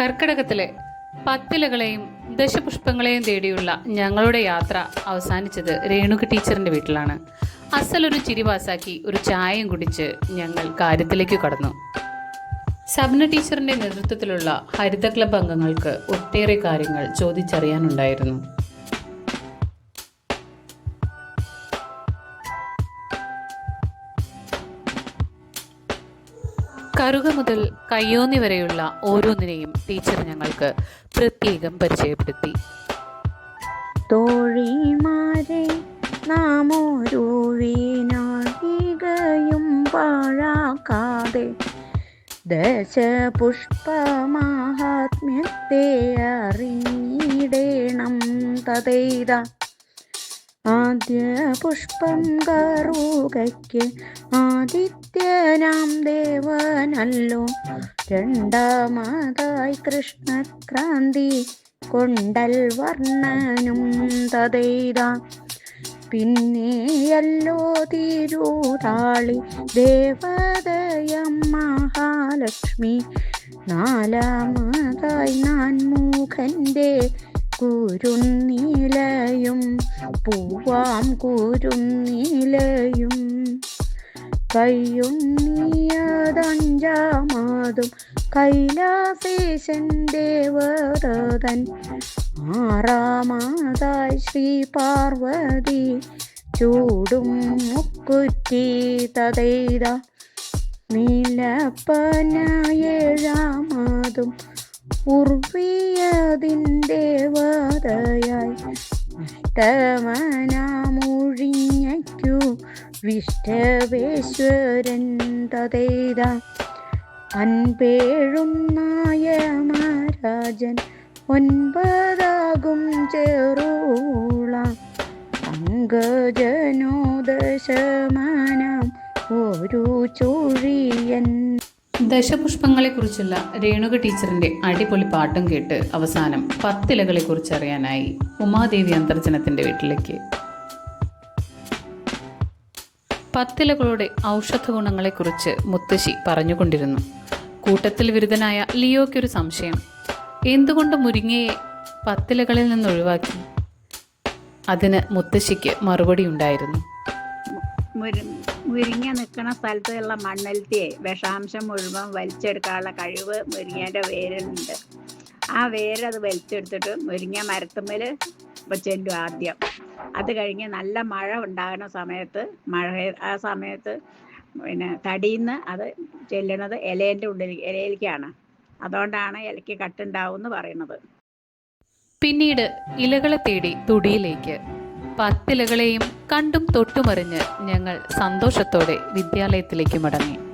കർക്കിടകത്തിലെ പത്തിലകളെയും ദശപുഷ്പങ്ങളെയും തേടിയുള്ള ഞങ്ങളുടെ യാത്ര അവസാനിച്ചത് രേണുക ടീച്ചറിന്റെ വീട്ടിലാണ്. അസലൊരു ചിരി പാസാക്കി ഒരു ചായയും കുടിച്ച് ഞങ്ങൾ കാര്യത്തിലേക്ക് കടന്നു. സബ്ന ടീച്ചറിന്റെ നേതൃത്വത്തിലുള്ള ഹരിത ക്ലബ് അംഗങ്ങൾക്ക് ഒട്ടേറെ കാര്യങ്ങൾ ചോദിച്ചറിയാനുണ്ടായിരുന്നു. കറുക മുതൽ കയ്യോന്നി വരെയുള്ള ഓരോന്നിനെയും ടീച്ചർ ഞങ്ങൾക്ക് പ്രത്യേകം പരിചയപ്പെടുത്തി. തോഴിമാരെ നാം ഒരു വീണാഴികയും പാഴാക്കാതെ ദശപുഷ്പമാഹാത്മ്യത്തെ അറിഞ്ഞിടേണം തതൈത. ആദ്യ പുഷ്പം കറുകയ്ക്ക് ആദിത്യനാം ദേവനല്ലോ. രണ്ടാമതായി കൃഷ്ണക്രാന്തി കൊണ്ടൽ വർണനും തതൈത. പിന്നെയല്ലോ തിരുതാളി ദേവതയം മഹാലക്ഷ്മി. നാലാമതായി നാൻമുഖന്റെ കുരുന്നീലയും പൂവാം കുരുന്നീലയും. കയ്യുന്നിയതഞ്ചാമാതും കൈലാസേശൻ ദേവതൻ ആറാമതായി ശ്രീ പാർവതി ചൂടും മുക്കുറ്റി തതൈത. നീലപ്പന ഉർവിയതിൻ വാതയായി അഷ്ടമനാമൊഴിഞ്ഞു വിഷ്ടവേശ്വരൻ തതേത. അൻപേഴും നായ മഹാരാജൻ ഒൻപതാകും ചെറുള. അങ്കജനോദശമാനം ഒരു ചുഴിയൻ ദശപുഷ്പങ്ങളെക്കുറിച്ചുള്ള രേണുക ടീച്ചറിന്റെ അടിപൊളി പാട്ടും കേട്ട് അവസാനം പത്തിലകളെക്കുറിച്ച് അറിയാനായി ഉമാദേവി അന്തർജനത്തിന്റെ വീട്ടിലേക്ക്. പത്തിലകളുടെ ഔഷധ ഗുണങ്ങളെക്കുറിച്ച് മുത്തശ്ശി പറഞ്ഞുകൊണ്ടിരുന്നു. കൂട്ടത്തിൽ വിരുദ്ധനായ ലിയോയ്ക്കൊരു സംശയം. എന്തുകൊണ്ട് മുരിങ്ങയെ പത്തിലകളിൽ നിന്ന് ഒഴിവാക്കി അതിന് മുത്തശ്ശിക്ക് മറുപടി ഉണ്ടായിരുന്നു മുരി മുരിങ്ങ നിൽക്കുന്ന സ്ഥലത്തുള്ള മണ്ണൽത്തിയെ വിഷാംശം മുഴുവൻ വലിച്ചെടുക്കാനുള്ള കഴിവ് മുരിങ്ങേന്റെ വേരിനുണ്ട്. ആ വേരത് വലിച്ചെടുത്തിട്ട് മുരിങ്ങ മരത്തുമ്മൽ ചെല്ലും ആദ്യം. അത് കഴിഞ്ഞ് നല്ല മഴ ഉണ്ടാകുന്ന സമയത്ത് മഴ ആ സമയത്ത് പിന്നെ തടിയിന്ന് അത് ചെല്ലണത് ഇലേന്റെ ഉള്ളിൽ ഇലയിലേക്കാണ്. അതുകൊണ്ടാണ് ഇലയ്ക്ക് കട്ടുണ്ടാവും എന്ന് പറയുന്നത്. പിന്നീട് ഇലകളെ തേടി തുടിയിലേക്ക്. പത്തിലകളെയും കണ്ടും തൊട്ടുമറിഞ്ഞ് ഞങ്ങൾ സന്തോഷത്തോടെ വിദ്യാലയത്തിലേക്ക് മടങ്ങി.